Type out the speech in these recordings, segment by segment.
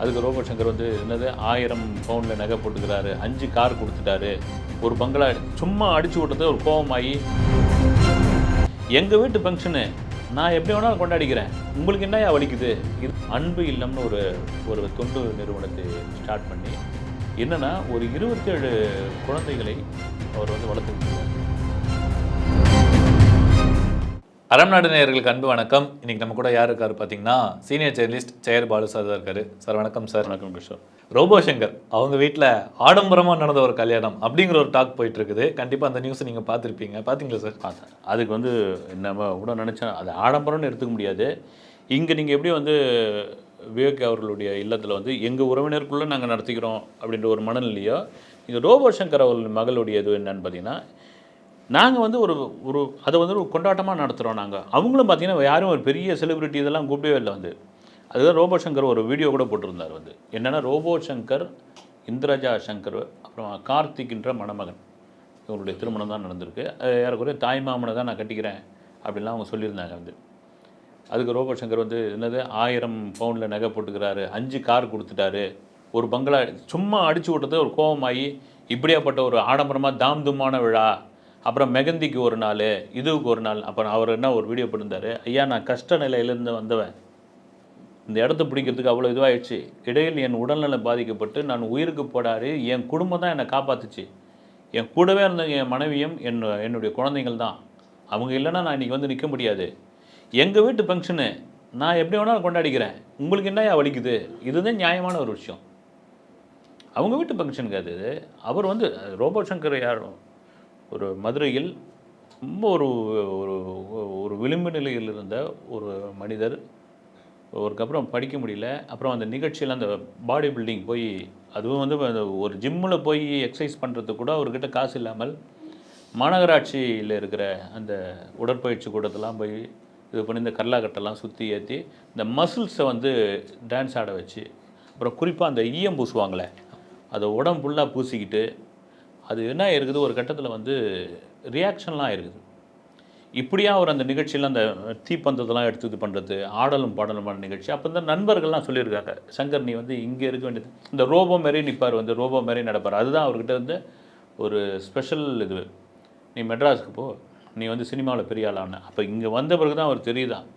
அதுக்கு ரோபோ சங்கர் வந்து என்னது ஆயிரம் பவுண்டில் நகை போட்டுக்கிறாரு அஞ்சு கார் கொடுத்துட்டாரு ஒரு பங்களா சும்மா அடிச்சு விட்டது ஒரு கோபமாகி எங்கள் வீட்டு ஃபங்க்ஷனு நான் எப்படி வேணாலும் கொண்டாடிக்கிறேன். உங்களுக்கு என்னையா வலிக்குது? இது அன்பு இல்லம்னு ஒரு ஒரு தொண்டு நிறுவனத்தை ஸ்டார்ட் பண்ணி என்னென்னா ஒரு இருபத்தேழு குழந்தைகளை அவர் வந்து வளர்த்துக்கிட்டு அறம் நாடு நேயர்களுக்கு அன்பு வணக்கம். இன்னைக்கு நம்ம கூட யார் இருக்காரு பார்த்தீங்கன்னா senior journalist Jayar Balu sir தான் இருக்காரு. சார் வணக்கம் சார் வணக்கம் கிஷோர். ரோபோ சங்கர் அவங்க வீட்டில் ஆடம்பரமாக நடந்த ஒரு கல்யாணம் அப்படிங்கிற ஒரு டாக் போயிட்டு இருக்குது கண்டிப்பாக அந்த நியூஸை நீங்கள் பார்த்துருப்பீங்க பார்த்தீங்களா சார் பார்த்தேன் அதுக்கு வந்து நம்ம கூட நினச்சா அது ஆடம்பரம்னு எடுத்துக்க முடியாது. இங்கே நீங்கள் எப்படி வந்து விவேக் அவர்களுடைய இல்லத்தில் வந்து எங்கள் உறவினருக்குள்ளே நாங்கள் நடத்திக்கிறோம் அப்படின்ற ஒரு மனநிலையோ இது ரோபோ சங்கர் அவர்கள் மகளுடைய இது என்னன்னு பார்த்தீங்கன்னா நாங்கள் வந்து ஒரு ஒரு அதை வந்து ஒரு கொண்டாட்டமாக நடத்துகிறோம் நாங்கள் அவங்களும் பார்த்தீங்கன்னா யாரும் ஒரு பெரிய செலிபிரிட்டி இதெல்லாம் கூப்பிடவே இல்லை வந்து. அதுதான் ரோபோ சங்கர் ஒரு வீடியோ கூட போட்டிருந்தார் வந்து. என்னென்னா ரோபோ சங்கர் இந்திரஜா சங்கர் அப்புறம் கார்த்திக்ன்ற மணமகன். இவருடைய திருமணம் தான் நடந்திருக்கு. ஏறக்குறைய தாய் மாமனை தான் நான் கட்டிக்கிறேன் அப்படின்லாம் அவங்க சொல்லியிருந்தாங்க வந்து. அதுக்கு ரோபோ சங்கர் வந்து என்னது ஆயிரம் பவுண்டில் நகை போட்டுக்கிறாரு அஞ்சு கார் கொடுத்துட்டாரு. ஒரு பங்களா சும்மா அடிச்சு விட்டது ஒரு கோபமாகி இப்படியாப்பட்ட ஒரு ஆடம்பரமாக தாம் தும்மான விழா அப்புறம் மெகந்திக்கு ஒரு நாள் இதுவுக்கு ஒரு நாள். அப்புறம் அவர் என்ன ஒரு வீடியோ பண்ணியிருந்தார் ஐயா நான் கஷ்ட நிலையிலேருந்து வந்தவன். இந்த இடத்த பிடிக்கிறதுக்கு அவ்வளோ இதுவாகிடுச்சு இடையில் என் உடல்நலம் பாதிக்கப்பட்டு நான் உயிருக்கு போடாரு என் குடும்பம் தான் என்னை காப்பாத்துச்சு. என் கூடவே இருந்த என் மனைவியும் என் என்னுடைய குழந்தைகள் தான். அவங்க இல்லைன்னா நான் இன்றைக்கி வந்து நிற்க முடியாது. எங்கள் வீட்டு ஃபங்க்ஷனு நான் எப்படி வேணாலும் கொண்டாடிக்கிறேன். உங்களுக்கு என்ன வலிக்குது? இதுதான் நியாயமான ஒரு விஷயம். அவங்க வீட்டு ஃபங்க்ஷனுக்கு அது. அவர் வந்து ரோபோ சங்கர் யாரும் ஒரு மதுரையில் ரொம்ப ஒரு ஒரு ஒரு விளிம்பு நிலையில் இருந்த ஒரு மனிதர் ஒருக்கப்புறம் படிக்க முடியல. அப்புறம் அந்த நிகழ்ச்சியில் அந்த பாடி பில்டிங் போய் அதுவும் வந்து ஒரு ஜிம்மில் போய் எக்ஸசைஸ் பண்ணுறது கூட அவர்கிட்ட காசு இல்லாமல் மாநகராட்சியில் இருக்கிற அந்த உடற்பயிற்சி கூடத்தெல்லாம் போய் இது பண்ணி இந்த கல்லாக்கட்டெல்லாம் சுற்றி ஏற்றி இந்த மசில்ஸை வந்து டான்ஸ் ஆட வச்சு அப்புறம் குறிப்பாக அந்த ஈயம் பூசுவாங்களே அதை உடம்பு ஃபுல்லாக பூசிக்கிட்டு அது என்ன இருக்குது? ஒரு கட்டத்தில் வந்து ரியாக்ஷன்லாம் இருக்குது. இப்படியா அவர் அந்த நிகழ்ச்சியில் அந்த தீப்பந்தத்தெல்லாம் எடுத்து இது பண்ணுறது ஆடலும் பாடலுமான நிகழ்ச்சி. அப்போ இந்த நண்பர்கள்லாம் சொல்லியிருக்காங்க சங்கர் நீ வந்து இங்கே இருக்க வேண்டியது இந்த ரோபோ மாரி நிற்பார் வந்து ரோபோ மாரி நடப்பார். அதுதான் அவர்கிட்ட வந்து ஒரு ஸ்பெஷல் இது. நீ மெட்ராஸுக்கு போ. நீ வந்து சினிமாவில் பெரிய ஆளான. அப்போ இங்கே வந்த பிறகு தான் அவர் தெரியுதான்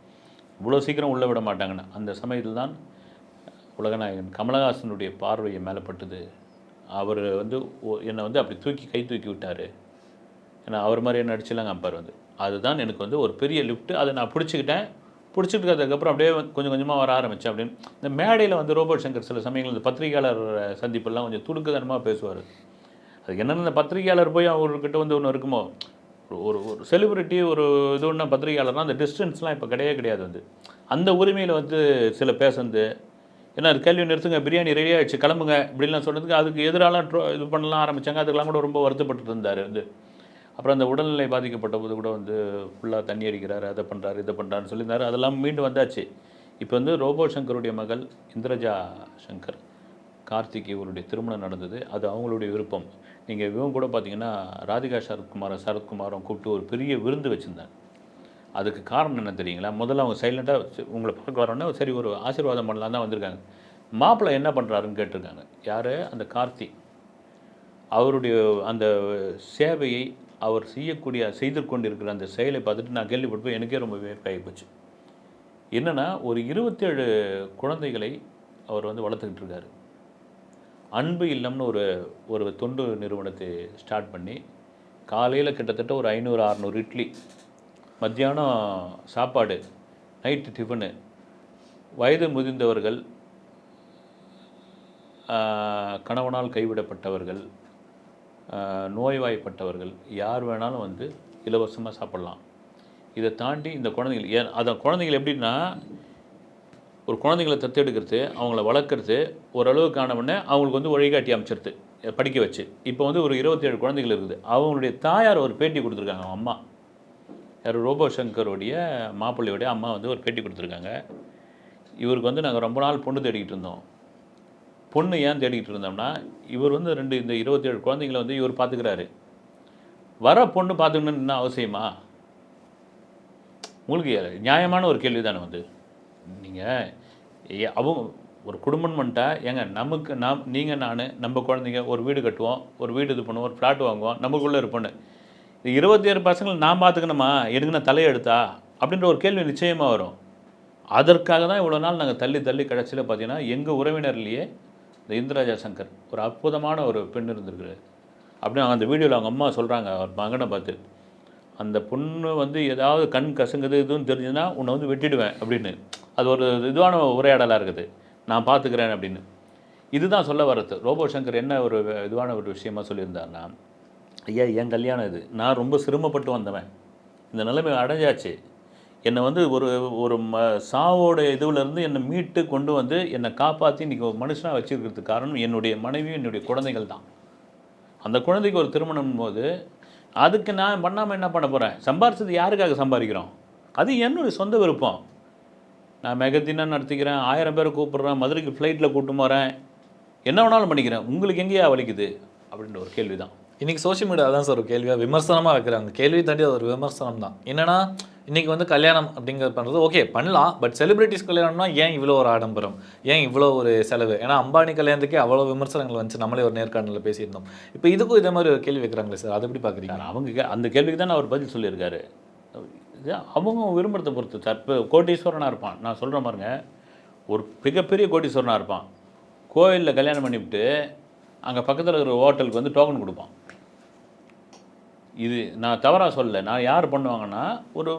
இவ்வளோ சீக்கிரம் உள்ளே விட மாட்டாங்கன்னு. அந்த சமயத்தில் தான் உலகநாயகன் கமலஹாசனுடைய பார்வையை மேலப்பட்டது அவர் வந்து என்னை வந்து அப்படி தூக்கி கை தூக்கி விட்டார். ஏன்னா அவர் மாதிரி நடிச்சுலாம் கம்பேர் வந்து. அதுதான் எனக்கு வந்து ஒரு பெரிய லிஃப்ட்டு அதை நான் பிடிச்சிக்கிட்டேன். பிடிச்சிக்கிட்டதுக்கப்புறம் அப்படியே கொஞ்சம் கொஞ்சமாக வர ஆரம்பித்தேன் அப்படின்னு. இந்த மேடையில் வந்து ரோபோட் சங்கர் சில சமயங்கள் இந்த பத்திரிகையாளர் சந்திப்பெல்லாம் கொஞ்சம் துடுக்குதனமாக பேசுவார். அது என்னென்ன இந்த பத்திரிகையாளர் போய் அவர்கிட்ட வந்து ஒன்று இருக்குமோ? ஒரு ஒரு செலிபிரிட்டி ஒரு இது ஒன்றா பத்திரிகையாளர்னால் அந்த டிஸ்டன்ஸ்லாம் இப்போ கிடையவே கிடையாது வந்து. அந்த உரிமையில் வந்து சில பேசுனது ஏன்னா அது கேள்வி நிறுத்துங்க பிரியாணி ரெடி ஆகிடுச்சு கிளம்புங்க இப்படிலாம் சொன்னதுக்கு அதுக்கு எதிராலாம் ட்ரோ இது பண்ணலாம் ஆரம்பித்தாங்க அதுக்கெல்லாம் கூட ரொம்ப வருத்தப்பட்டு இருந்தார் வந்து. அப்புறம் அந்த உடல்நிலை பாதிக்கப்பட்ட போது கூட வந்து ஃபுல்லாக தண்ணி அடிக்கிறாரு அதை பண்ணுறாரு இதை பண்ணுறாருன்னு சொல்லியிருந்தாரு. அதெல்லாம் மீண்டு வந்தாச்சு. இப்போ வந்து ரோபோ சங்கருடைய மகள் இந்திரஜா சங்கர் கார்த்திக் இவருடைய திருமணம் நடந்தது. அது அவங்களுடைய விருப்பம். நீங்கள் இவங்க கூட பார்த்தீங்கன்னா ராதிகா சரத்குமாரும் சரத்குமாரும் கூப்பிட்டு ஒரு பெரிய விருந்து வச்சுருந்தாங்க. அதுக்கு காரணம் என்ன தெரியுங்களா? முதல்ல அவங்க சைலண்ட்டாக உங்களை பார்க்க வரோன்னா சரி ஒரு ஆசீர்வாதம் பண்ணலாம் தான் வந்திருக்காங்க. மாப்பிள்ளை என்ன பண்ணுறாருன்னு கேட்டிருக்காங்க. யார்? அந்த கார்த்தி. அவருடைய அந்த சேவையை அவர் செய்யக்கூடிய செய்து கொண்டிருக்கிற அந்த செயலை பார்த்துட்டு நான் கேள்விப்பட்டு போய் எனக்கே ரொம்ப வியப்பாகி போச்சு. என்னென்னா ஒரு இருபத்தேழு குழந்தைகளை அவர் வந்து வளர்த்துக்கிட்டு இருக்காரு. அன்பு இல்லம்னு ஒரு ஒரு தொண்டு நிறுவனத்தை ஸ்டார்ட் பண்ணி காலையில் கிட்டத்தட்ட ஒரு ஐநூறு அறநூறு இட்லி மத்தியானம் சாப்பாடு நைட்டு டிஃபனு வயது முதிர்ந்தவர்கள் கணவனால் கைவிடப்பட்டவர்கள் நோய்வாய்ப்பட்டவர்கள் யார் வேணாலும் வந்து இலவசமாக சாப்பிட்லாம். இதை தாண்டி இந்த குழந்தைகள் ஏன் அதை குழந்தைகள் எப்படின்னா ஒரு குழந்தைங்களை தத்தெடுக்கிறது அவங்கள வளர்க்குறது ஓரளவுக்கு ஆனவுடனே அவங்களுக்கு வந்து வழிகாட்டி அமைச்சிருது படிக்க வச்சு. இப்போ வந்து ஒரு இருபத்தேழு குழந்தைகள் இருக்குது. அவங்களுடைய தாயார் ஒரு பேட்டி கொடுத்துருக்காங்க அவங்க அம்மா. யார் ரோபோ சங்கருடைய மாப்பிள்ளையோடைய அம்மா வந்து ஒரு பேட்டி கொடுத்துருக்காங்க. இவருக்கு வந்து நாங்கள் ரொம்ப நாள் பொண்ணு தேடிக்கிட்டு இருந்தோம். பொண்ணு ஏன் தேடிக்கிட்டு இருந்தோம்னா இவர் வந்து ரெண்டு இந்த இருபத்தேழு குழந்தைங்கள வந்து இவர் பார்த்துக்கிறாரு வர பொண்ணு பார்த்துக்கணும்னு என்ன அவசியமா? உங்களுக்கு நியாயமான ஒரு கேள்வி தானே வந்து நீங்கள் அவங்க ஒரு குடும்பம் பண்ணிட்டா ஏங்க நமக்கு நாம் நீங்கள் நான் நம்ம குழந்தைங்க ஒரு வீடு கட்டுவோம் ஒரு வீடு இது பண்ணுவோம் ஒரு ஃப்ளாட் வாங்குவோம் நமக்குள்ளே இருப்போன்னு. இருபத்தி ஏழு பசங்களை நான் பார்த்துக்கணுமா? எனக்கு நான் தலையெடுத்தா அப்படின்ற ஒரு கேள்வி நிச்சயமாக வரும். அதற்காக தான் இவ்வளோ நாள் நாங்கள் தள்ளி தள்ளி கடைசியில் பார்த்தீங்கன்னா எங்கள் உறவினர்லேயே இந்த இந்திராஜா சங்கர் ஒரு அற்புதமான ஒரு பெண் இருந்திருக்குது அப்படின்னு அந்த வீடியோவில் அவங்க அம்மா சொல்கிறாங்க அவர் மகனை பார்த்து. அந்த பொண்ணு வந்து ஏதாவது கண் கசங்குது இதுவும் தெரிஞ்சுன்னா உன்னை வந்து வெட்டிடுவேன் அப்படின்னு. அது ஒரு இதுவான உரையாடலாக இருக்குது. நான் பார்த்துக்கிறேன் அப்படின்னு. இதுதான் சொல்ல வர்றது. ரோபோ சங்கர் என்ன ஒரு இதுவான ஒரு விஷயமா சொல்லியிருந்தாருன்னா ஐயா என் கல்யாணம் இது. நான் ரொம்ப சிரமப்பட்டு வந்தவன். இந்த நிலைமை அடைஞ்சாச்சு. என்னை வந்து ஒரு ஒரு ம சாவோட இதுவிலேருந்து என்னை மீட்டு கொண்டு வந்து என்னை காப்பாற்றி இன்றைக்கி ஒரு மனுஷனாக வச்சுருக்கிறதுக்கு காரணம் என்னுடைய மனைவியும் என்னுடைய குழந்தைகள் தான். அந்த குழந்தைக்கு ஒரு திருமணம் போது அதுக்கு நான் பண்ணாமல் என்ன பண்ண போகிறேன் சம்பாரிச்சது யாருக்காக சம்பாதிக்கிறோம் அது என்னுடைய சொந்த விருப்பம். நான் மெகத்தினா நடத்திக்கிறேன் ஆயிரம் பேரை கூப்பிட்றேன் மதுரைக்கு ஃப்ளைட்டில் கூப்பிட்டு போகிறேன் என்ன வேணாலும் பண்ணிக்கிறேன். உங்களுக்கு எங்கேயா வலிக்குது? அப்படின்ற ஒரு கேள்வி தான் இன்றைக்கி சோஷியல் மீடியா தான் சார் ஒரு கேள்வியாக விமர்சனமாக வைக்கிறாங்க. கேள்வி தாண்டி அது ஒரு விமர்சனம் தான் என்னன்னா இன்றைக்கி வந்து கல்யாணம் அப்படிங்கிறது பண்ணுறது ஓகே பண்ணலாம். பட் செலிபிரிட்டிஸ் கல்யாணம்னா ஏன் இவ்வளோ ஒரு ஆடம்பரம்? ஏன் இவ்வளோ ஒரு செலவு? ஏன்னா அம்பானி கல்யாணத்துக்கே அவ்வளோ விமர்சனங்கள் வந்துச்சு. நம்மளே ஒரு நேர்காணலில் பேசியிருந்தோம். இப்போ இதுக்கும் இதே மாதிரி ஒரு கேள்வி வைக்கிறாங்களே சார். அதை எப்படி பார்க்குறீங்க? அவங்க அந்த கேள்விக்கு தான் அவர் பதில் சொல்லியிருக்காரு. அவங்க விரும்புறதை பொறுத்து. சார் இப்போ கோட்டீஸ்வரனாக இருப்பான். நான் சொல்கிற பாருங்க. ஒரு மிகப்பெரிய கோட்டீஸ்வரனாக இருப்பான். கோயிலில் கல்யாணம் பண்ணிவிட்டு அங்கே பக்கத்தில் இருக்கிற ஹோட்டலுக்கு வந்து டோக்கன் கொடுப்பான். இது நான் தவறாக சொல்லலை. நான் யார் பண்ணுவாங்கன்னா ஒரு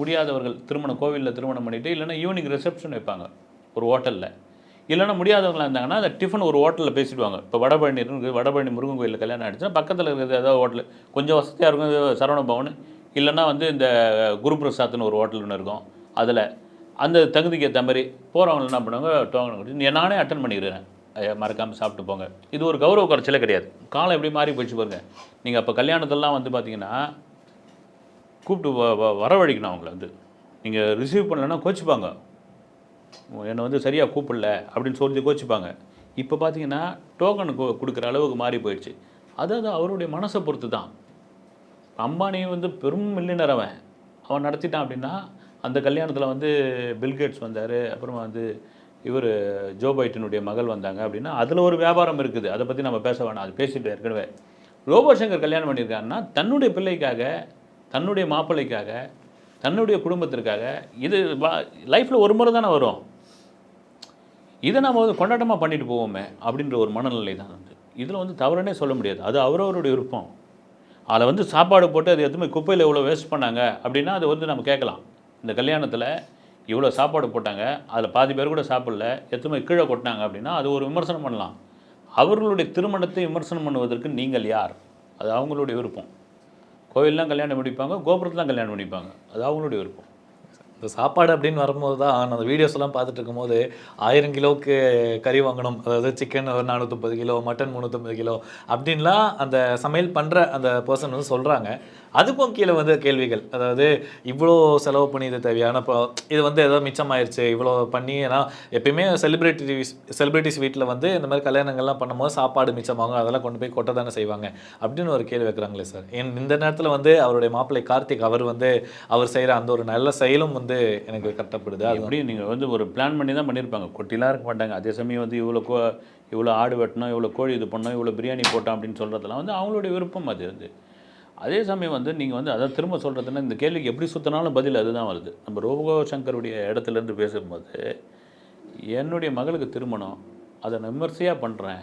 முடியாதவர்கள் திருமணம் கோவிலில் திருமணம் பண்ணிவிட்டு இல்லைன்னா ஈவினிங் ரிசப்ஷன் வைப்பாங்க ஒரு ஹோட்டலில். இல்லைன்னா முடியாதவங்களா இருந்தாங்கன்னா அந்த டிஃபன் ஒரு ஹோட்டலில் பேசிடுவாங்க. இப்போ வடபழனி இருக்குது வடபழனி முருகன் கோயிலில் கல்யாணம் ஆகிடுச்சுன்னா பக்கத்தில் இருக்கிறது ஏதாவது ஹோட்டல். கொஞ்சம் வசதியாக இருக்கும் சரவண பவன். இல்லைன்னா வந்து இந்த குரு பிரசாத்னு ஒரு ஹோட்டல் ஒன்று இருக்கும் அதில். அந்த தகுதிக்கு ஏற்ற மாதிரி போகிறவங்க என்ன பண்ணுவாங்க டோக்கன் நானே அட்டன் பண்ணிக்கிறேன். மறக்காமல் சாப்பிட்டு போங்க. இது ஒரு கௌரவ குறைச்சலே கிடையாது. காலம் எப்படி மாறி போயிடுச்சு பாருங்க. நீங்கள் அப்போ கல்யாணத்தெல்லாம் வந்து பார்த்தீங்கன்னா கூப்பிட்டு வ- வ- வரவழைக்கணும் அவங்கள வந்து. நீங்கள் ரிசீவ் பண்ணலன்னா கோச்சிப்பாங்க. என்னை வந்து சரியாக கூப்பிடல அப்படின்னு சொல்லி கோச்சிப்பாங்க. இப்போ பார்த்தீங்கன்னா டோக்கன் கொடுக்குற அளவுக்கு மாறி போயிடுச்சு. அதாவது அவருடைய மனசை பொறுத்து தான் அம்பானி வந்து பெரும் மில்லினர் அவன். அவன் நடத்திட்டான் அப்படின்னா அந்த கல்யாணத்தில் வந்து பில்கேட்ஸ் வந்தார் அப்புறமா வந்து இவர் ஜோ பைட்டனுடைய மகள் வந்தாங்க அப்படின்னா அதில் ஒரு வியாபாரம் இருக்குது. அதை பற்றி நம்ம பேச வேணாம். அது பேசிட்டு ஏற்கனவே. ரோபோ சங்கர் கல்யாணம் பண்ணியிருக்காருன்னா தன்னுடைய பிள்ளைக்காக தன்னுடைய மாப்பிள்ளைக்காக தன்னுடைய குடும்பத்திற்காக இது லைஃப்பில் ஒரு முறை தானே வரும். இதை நம்ம வந்து கொண்டாட்டமாக பண்ணிட்டு போவோமே அப்படின்ற ஒரு மனநிலை தான் வந்து இதில் வந்து தவறுனே சொல்ல முடியாது. அது அவரவருடைய விருப்பம். அதில் வந்து சாப்பாடு போட்டு அது எதுவுமே குப்பையில் இவ்வளோ வேஸ்ட் பண்ணாங்க அப்படின்னா அது வந்து நம்ம கேட்கலாம். இந்த கல்யாணத்தில் இவ்வளோ சாப்பாடு போட்டாங்க அதில் பாதி பேர் கூட சாப்பிடல எத்தனை கீழே கொட்டினாங்க அப்படின்னா அது ஒரு விமர்சனம் பண்ணலாம். அவர்களுடைய திருமணத்தை விமர்சனம் பண்ணுவதற்கு நீங்கள் யார்? அது அவங்களுடைய விருப்பம். கோவிலெலாம் கல்யாணம் பண்ணிப்பாங்க கோபுரத்துலாம் கல்யாணம் பண்ணிப்பாங்க. அது அவங்களுடைய விருப்பம். இந்த சாப்பாடு அப்படின்னு வரும்போது தான் அந்த வீடியோஸ் எல்லாம் பார்த்துட்டு இருக்கும்போது ஆயிரம் கிலோவுக்கு கறி வாங்கணும் அதாவது சிக்கன் ஒரு நானூற்றம்பது கிலோ மட்டன் முந்நூற்றம்பது கிலோ அப்படின்லாம் அந்த சமையல் பண்ணுற அந்த பர்சன் வந்து சொல்கிறாங்க அதுக்கும் கீழே வந்து கேள்விகள். அதாவது இவ்வளோ செலவு பண்ணி இது தேவையான இப்போ இது வந்து ஏதோ மிச்சமாயிருச்சு இவ்வளோ பண்ணி ஏன்னா எப்பயுமே செலிப்ரிட்டிஸ் செலிப்ரிட்டிஸ் வீட்டில் வந்து இந்த மாதிரி கல்யாணங்கள்லாம் பண்ணும்போது சாப்பாடு மிச்சமாகும் அதெல்லாம் கொண்டு போய் கொட்ட தானே செய்வாங்க அப்படின்னு ஒரு கேள்வி வைக்கிறாங்களே சார். என் இந்த நேரத்தில் வந்து அவருடைய மாப்பிள்ளை கார்த்திக் அவர் வந்து அவர் செய்கிற அந்த ஒரு நல்ல செயலும் வந்து எனக்கு கட்டப்படுது. அது அப்படி நீங்கள் வந்து ஒரு பிளான் பண்ணி தான் பண்ணியிருப்பாங்க கொட்டிலாம் இருக்க மாட்டாங்க. அதே சமயம் வந்து இவ்வளோ கோ இவ்வளோ ஆடு வெட்டணும் இவ்வளோ கோழி இது பண்ணோம் இவ்வளோ பிரியாணி போட்டோம் அப்படின்னு சொல்கிறதெல்லாம் வந்து அவங்களுடைய விருப்பம் அது வந்து. அதே சமயம் வந்து நீங்கள் வந்து அதை திரும்ப சொல்கிறதுன்னா இந்த கேள்விக்கு எப்படி சுற்றினாலும் பதில் அதுதான் வருது. நம்ம ரோபோ சங்கருடைய இடத்துலேருந்து பேசும்போது என்னுடைய மகளுக்கு திருமணம் அதை விமர்சையாக பண்ணுறேன்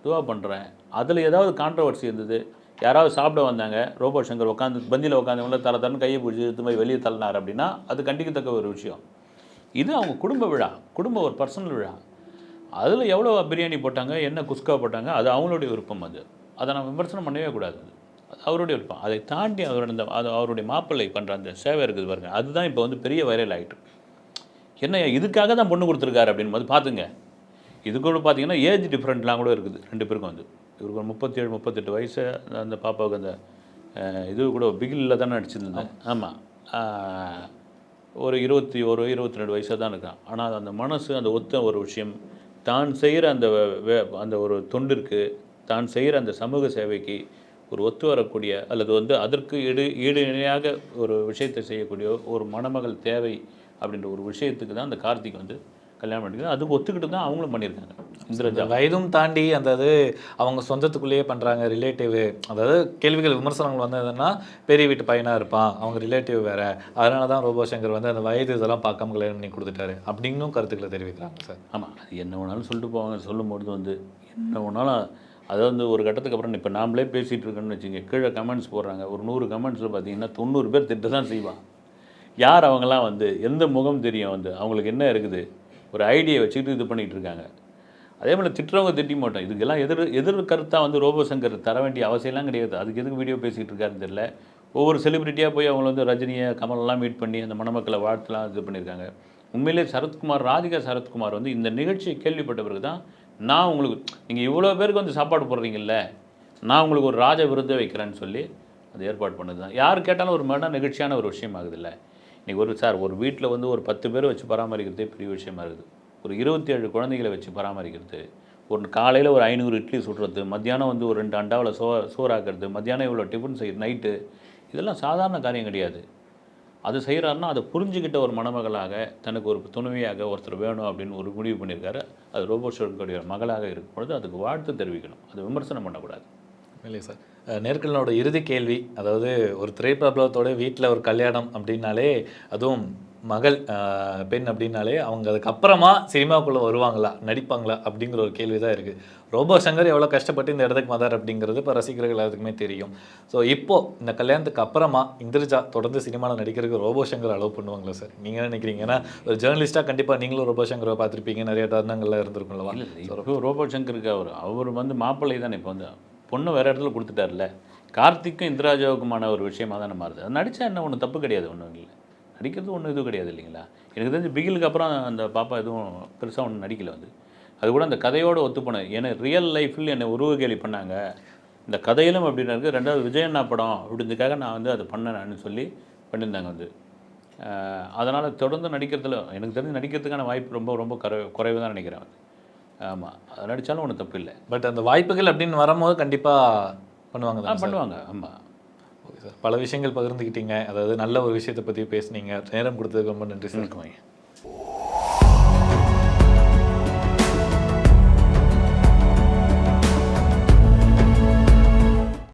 இதுவாக பண்ணுறேன் அதில் ஏதாவது கான்ட்ரவர்சி இருந்தது யாராவது சாப்பிட வந்தாங்க ரோபோ சங்கர் உட்காந்து பந்தியில் உட்காந்தவங்கள தர தரன்னு கையை பிடிச்சி இது மாதிரி வெளியே தள்ளினார் அப்படின்னா அது கண்டிக்கத்தக்க ஒரு விஷயம். இது அவங்க குடும்ப விழா குடும்ப ஒரு பர்சனல் விழா. அதில் எவ்வளோ பிரியாணி போட்டாங்க என்ன குஸ்கா போட்டாங்க அது அவங்களுடைய விருப்பம் அது. அதை நம்ம விமர்சனம் பண்ணவே கூடாது. அவருடைய விருப்பம். அதை தாண்டி அவரோட அந்த அது அவருடைய மாப்பிள்ளை பண்ணுற அந்த சேவை இருக்குது பாருங்க. அதுதான் இப்போ வந்து பெரிய வைரல் ஆகிட்டு என்ன இதுக்காக தான் பொண்ணு கொடுத்துருக்காரு அப்படின்னு போது பார்த்துங்க. இது கூட பார்த்தீங்கன்னா ஏஜ் டிஃப்ரெண்ட்லாம் கூட இருக்குது. ரெண்டு பேருக்கும் வந்து. இவருக்கு ஒரு முப்பத்தேழு முப்பத்தெட்டு வயசு. அந்த- அந்த பாப்பாவுக்கு அந்த இது கூட பிகிலில் தானே நடிச்சிருந்தேன் ஆமாம் ஒரு இருபத்தி ஒரு இருபத்தி ரெண்டு வயசாக தான் இருக்கான். ஆனால் அந்த மனசு அந்த ஒத்த ஒரு விஷயம். தான் செய்கிற அந்த வே- அந்த ஒரு தொண்டிற்கு தான் செய்கிற அந்த சமூக சேவைக்கு ஒரு ஒத்து வரக்கூடிய அல்லது வந்து அதற்கு ஈடு ஈடு இணையாக ஒரு விஷயத்தை செய்யக்கூடிய ஒரு மணமகள் தேவை அப்படின்ற ஒரு விஷயத்துக்கு தான் அந்த கார்த்திக் வந்து கல்யாணம் பண்ணிக்கிறது அதுக்கு ஒத்துக்கிட்டு தான் அவங்களும் பண்ணியிருக்காங்க. இந்திரஜா. வயதும் தாண்டி அந்த இது அவங்க சொந்தத்துக்குள்ளேயே பண்ணுறாங்க ரிலேட்டிவ் அதாவது கேள்விகள் விமர்சனங்கள் வந்ததுன்னா பெரிய வீட்டு பையனாக இருப்பான். அவங்க ரிலேட்டிவ் வேற. அதனால தான் ரோபோ சங்கர் வந்து அந்த வயது இதெல்லாம் பார்க்காம கல்யாணம் பண்ணி கொடுத்துட்டாரு. அப்படின்னும் கருத்துக்களை தெரிவிக்கிறாங்க சார். ஆமாம் அது என்ன வேணாலும் சொல்லிட்டு போவாங்க. சொல்லும்பொழுது வந்து என்ன வேணாலும் அதாவது வந்து ஒரு கட்டத்துக்கு அப்புறம் இப்போ நாமளே பேசிகிட்டு இருக்கோன்னு வச்சுங்க கீழே கமெண்ட்ஸ் போடுறாங்க. ஒரு நூறு கமெண்ட்ஸில் பார்த்தீங்கன்னா தொண்ணூறு பேர் திட்டு தான் செய்வான் யார் அவங்கெல்லாம் வந்து எந்த முகம் தெரியும் வந்து? அவங்களுக்கு என்ன இருக்குது? ஒரு ஐடியை வச்சுக்கிட்டு இது பண்ணிகிட்டு இருக்காங்க. அதே போல் திட்டுறவங்க திட்டி மாட்டோம். இதுக்கெல்லாம் எதிர் எதிர் கருத்தாக வந்து ரோபோசங்கர் தர வேண்டிய அவசியம்லாம் கிடையாது. அதுக்கு எதுக்கு வீடியோ பேசிகிட்டு இருக்காருன்னு தெரியல. ஒவ்வொரு செலிபிரிட்டியாக போய் அவங்கள வந்து ரஜினியை கமலெல்லாம் மீட் பண்ணி அந்த மணமக்களை வாழ்த்துலாம் இது பண்ணியிருக்காங்க. உண்மையிலே சரத்குமார் ராதிகா சரத்குமார் வந்து இந்த நிகழ்ச்சியை கேள்விப்பட்ட பிறகு தான் நான் உங்களுக்கு நீங்கள் இவ்வளோ பேருக்கு வந்து சாப்பாடு போடுறீங்கல்ல நான் உங்களுக்கு ஒரு ராஜ விருதை வைக்கிறேன்னு சொல்லி அது ஏற்பாடு பண்ணது தான் யார் கேட்டாலும் ஒரு மன நிகழ்ச்சியான ஒரு விஷயம் ஆகுதுல்ல. இன்றைக்கி ஒரு சார் ஒரு வீட்டில் வந்து ஒரு பத்து பேர் வச்சு பராமரிக்கிறதே பெரிய விஷயமா இருக்குது. ஒரு இருபத்தி ஏழு குழந்தைகளை வச்சு பராமரிக்கிறது ஒரு காலையில் ஒரு ஐநூறு இட்லி சுடுறது மத்தியானம் வந்து ஒரு ரெண்டு அண்டாவில் சோ சோறாக்குறது மத்தியானம் இவ்வளோ டிஃபன் செய்ய நைட்டு இதெல்லாம் சாதாரண காரியம் கிடையாது. அது செய்கிறாருன்னா அதை புரிஞ்சுக்கிட்ட ஒரு மணமகளாக தனக்கு ஒரு துணைவியாக ஒருத்தர் வேணும் அப்படின்னு ஒரு முடிவு பண்ணியிருக்காரு. அது ரோபோ ஷோனுடைய மகளாக இருக்கும் பொழுது அதுக்கு வாழ்த்து தெரிவிக்கணும். அது விமர்சனம் பண்ணக்கூடாது. இல்லையா சார். நேர்களோட இறுதி கேள்வி அதாவது ஒரு திரைப்பிரபலத்தோட வீட்டில் ஒரு கல்யாணம் அப்படின்னாலே அதுவும் மகள் பெண் அப்படின்னாலே அவங்க அதுக்கப்புறமா சினிமாக்குள்ளே வருவாங்களா? நடிப்பாங்களா? அப்படிங்கிற ஒரு கேள்வி தான் இருக்குது ரோபோ சங்கர் எவ்வளோ கஷ்டப்பட்டு இந்த இடத்துக்கு வந்தார் அப்படிங்கிறது இப்போ ரசிகர்கள் எல்லாத்துக்குமே தெரியும். ஸோ இப்போ இந்த கல்யாணத்துக்கு அப்புறமா இந்திரஜா தொடர்ந்து சினிமாவில் நடிக்கிறதுக்கு ரோபோ சங்கர் அலோவ் பண்ணுவாங்களா சார் நீங்கள் என்ன நினைக்கிறீங்க? ஏன்னா ஒரு ஜேர்னலிஸ்ட்டாக கண்டிப்பாக நீங்களும் ரோபோ சங்கரை பார்த்துருப்பீங்க. நிறைய தருணங்கள்லாம் இருந்திருக்கும்லவா இப்போ ரோபோ சங்கருக்கு அவர் அவர் வந்து மாப்பிள்ளை தானே. இப்போ வந்து பொண்ணு வேறு இடத்துல கொடுத்துட்டார்ல கார்த்திக்கும் இந்திராஜாவுக்குமான ஒரு விஷயமா தானே மாறுது. அது நடித்தா என்ன ஒன்றும் தப்பு கிடையாது ஒன்றும் இல்லை. நடிக்கிறது ஒன்றும் இது கிடையாது இல்லைங்களா? எனக்கு தெரிஞ்சு பிகிலுக்கு அப்புறம் அந்த பாப்பா எதுவும் பெருசாக ஒன்றும் நடிக்கல வந்து. அது கூட அந்த கதையோடு ஒத்துப்போனேன் ஏன்னா ரியல் லைஃப்பில் என்னை உருவ கேலி பண்ணாங்க. இந்த கதையிலும் அப்படின்னு இருக்குது ரெண்டாவது விஜயண்ணா படம் அப்படின்றதுக்காக நான் வந்து அதை பண்ணேன்னு சொல்லி பண்ணியிருந்தாங்க வந்து. அதனால் தொடர்ந்து நடிக்கிறதுல எனக்கு தெரிஞ்சு நடிக்கிறதுக்கான வாய்ப்பு ரொம்ப ரொம்ப குறை குறைவு தான் நினைக்கிறேன் ஆமாம் அது நடித்தாலும் ஒன்றும் தப்பு இல்லை. பட் அந்த வாய்ப்புகள் அப்படின்னு வரும்போது கண்டிப்பாக பண்ணுவாங்க தான் பண்ணுவாங்க. ஆமாம் ஓகே சார் பல விஷயங்கள் பகிர்ந்துக்கிட்டீங்க அதாவது நல்ல ஒரு விஷயத்தை பற்றி பேசுனீங்க. நேரம் கொடுத்ததுக்கு ரொம்ப நன்றி சார்